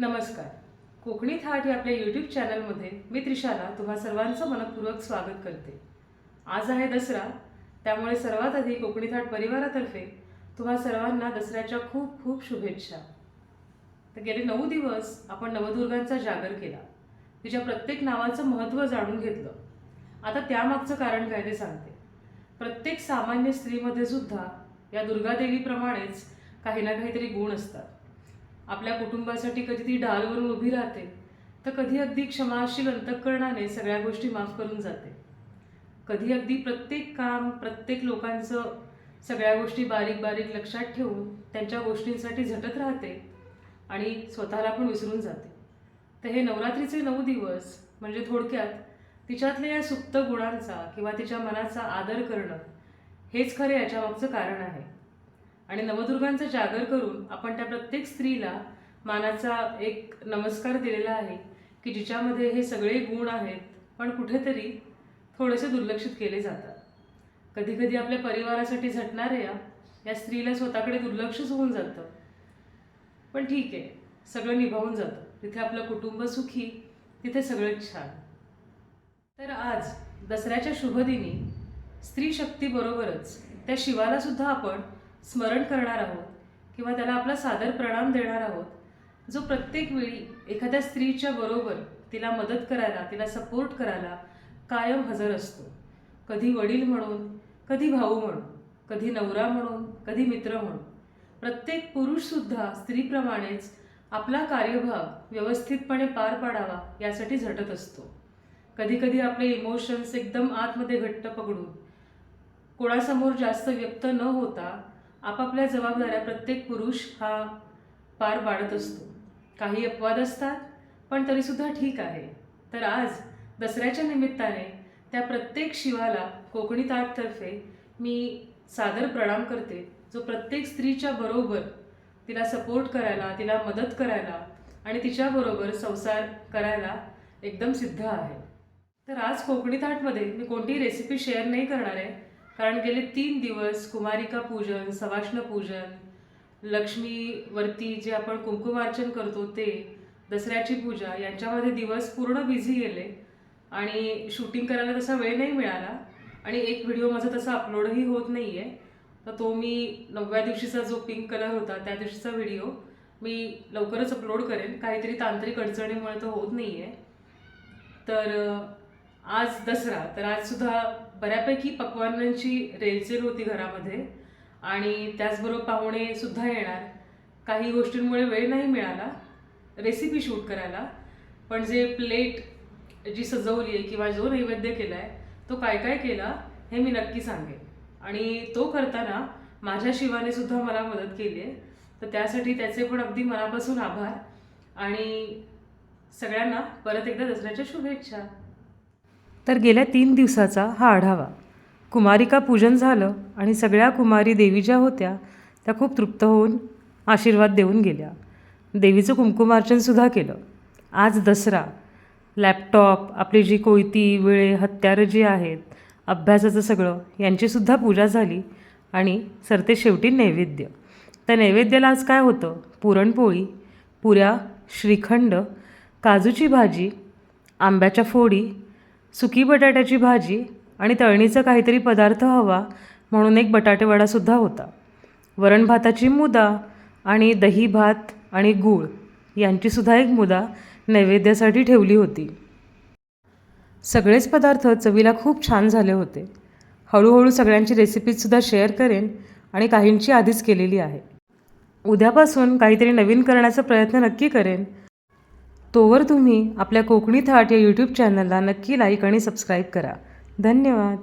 नमस्कार. कोकणी थाट या आपल्या यूट्यूब चॅनलमध्ये मी त्रिशाला तुम्हा सर्वांचं मनपूर्वक स्वागत करते. आज आहे दसरा त्यामुळे सर्वात आधी कोकणी थाट परिवारातर्फे तुम्हा सर्वांना दसऱ्याच्या खूप खूप शुभेच्छा. तर गेले नऊ दिवस आपण नवदुर्गांचा जागर केला. तिच्या प्रत्येक नावाचं महत्त्व जाणून घेतलं. आता त्यामागचं कारण काय ते सांगते. प्रत्येक सामान्य स्त्रीमध्ये सुद्धा या दुर्गादेवीप्रमाणेच काही ना काहीतरी गुण असतात. आपल्या कुटुंबासाठी कधी ती ढालवरून उभी राहते तर कधी अगदी क्षमाशील अंतकरणाने सगळ्या गोष्टी माफ करून जाते. कधी अगदी प्रत्येक काम प्रत्येक लोकांचं सगळ्या गोष्टी बारीक बारीक लक्षात ठेवून त्यांच्या गोष्टींसाठी झटत राहते आणि स्वतःला पण विसरून जाते. तर हे नवरात्रीचे नऊ दिवस म्हणजे थोडक्यात तिच्यातल्या या सुप्त गुणांचा किंवा तिच्या मनाचा आदर करणं हेच खरे याच्यामागचं कारण आहे. आणि नवदुर्गांचा जागर करून आपण त्या प्रत्येक स्त्रीला मानाचा एक नमस्कार दिलेला आहे की जिच्यामध्ये हे सगळे गुण आहेत पण कुठेतरी थोडेसे दुर्लक्षित केले जातात. कधीकधी आपल्या परिवारासाठी झटणाऱ्या या स्त्रीला स्वतःकडे दुर्लक्षच होऊन जातं. पण ठीक आहे सगळं निभावून जातं. तिथे आपलं कुटुंब सुखी तिथे सगळंच छान. तर आज दसऱ्याच्या शुभदिनी स्त्री शक्तीबरोबरच त्या शिवालासुद्धा आपण स्मरण करणार आहोत किंवा त्याला आपला सादर प्रणाम देणार आहोत जो प्रत्येक वेळी एखाद्या स्त्रीच्या बरोबर तिला मदत करायला तिला सपोर्ट करायला कायम हजर असतो. कधी वडील म्हणून कधी भाऊ म्हणून कधी नवरा म्हणून कधी मित्र म्हणून. प्रत्येक पुरुषसुद्धा स्त्रीप्रमाणेच आपला कार्यभाग व्यवस्थितपणे पार पाडावा यासाठी झटत असतो. कधीकधी आपले इमोशन्स एकदम आतमध्ये घट्ट पकडून कोणासमोर जास्त व्यक्त न होता आपापल्या जबाबदाऱ्या प्रत्येक पुरुष हा पार पाडत असतो. काही अपवाद असतात पण तरीसुद्धा ठीक आहे. तर आज दसऱ्याच्या निमित्ताने त्या प्रत्येक शिवाला कोकणी ताटतर्फे मी सादर प्रणाम करते जो प्रत्येक स्त्रीच्या बरोबर तिला सपोर्ट करायला तिला मदत करायला आणि तिच्याबरोबर संसार करायला एकदम सिद्ध आहे. तर आज कोकणी ताटमध्ये मी कोणतीही रेसिपी शेअर नाही करणार आहे. कारण गेले तीन दिवस कुमारिका पूजन सवाष्ण पूजन लक्ष्मीवरती जे आपण कुंकुमार्चन करतो ते दसऱ्याची पूजा यांच्यामध्ये दिवस पूर्ण बिझी गेले. आणि शूटिंग करायला तसा वेळ नाही मिळाला. आणि एक व्हिडिओ माझा तसा अपलोडही होत नाही आहे तर तो मी नवव्या दिवशीचा जो पिंक कलर होता त्या दिवशीचा व्हिडिओ मी लवकरच अपलोड करेन. काहीतरी तांत्रिक अडचणीमुळे तो होत नाही आहे तर आज दसरा. तर आजसुद्धा बऱ्यापैकी पक्वानांची रेलचेल होती घरामध्ये आणि त्याचबरोबर पाहुणे सुद्धा येणार. काही गोष्टींमुळे वेळ नाही मिळाला रेसिपी शूट करायला. पण जे प्लेट जी सजवली आहे किंवा जो नैवेद्य केला आहे तो काय काय केला हे मी नक्की सांगेन. आणि तो करताना माझ्या शिवाने सुद्धा मला मदत केली आहे. तर त्यासाठी त्याचे पण अगदी मनापासून आभार. आणि सगळ्यांना परत एकदा दसऱ्याच्या शुभेच्छा. तर गेल्या तीन दिवसाचा हा आढावा. कुमारिका पूजन झालं आणि सगळ्या कुमारी देवी ज्या होत्या त्या खूप तृप्त होऊन आशीर्वाद देऊन गेल्या. देवीचं कुंकुमार्चनसुद्धा केलं. आज दसरा. लॅपटॉप आपली जी कोयती विळे हत्यारं जी आहेत अभ्यासाचं सगळं यांचीसुद्धा पूजा झाली आणि सरते शेवटी नैवेद्य. त्या नैवेद्याला आज काय होतं? पुरणपोळी पुऱ्या श्रीखंड काजूची भाजी आंब्याच्या फोडी सुकी बटाट्याची भाजी आणि तळणीचा काहीतरी पदार्थ हवा म्हणून एक बटाटेवडासुद्धा होता. वरण भाताची मुदा आणि दही भात आणि गूळ यांचीसुद्धा एक मुदा नैवेद्यासाठी ठेवली होती. सगळेच पदार्थ चवीला खूप छान झाले होते. हळूहळू सगळ्यांची रेसिपीजसुद्धा शेअर करेन आणि काहींची आधीच केलेली आहे. उद्यापासून काहीतरी नवीन करण्याचा प्रयत्न नक्की करेन. तोवर तुम्ही आपल्या कोकणी थाट या यूट्यूब चॅनलला नक्की लाईक आणि सबस्क्राईब करा. धन्यवाद.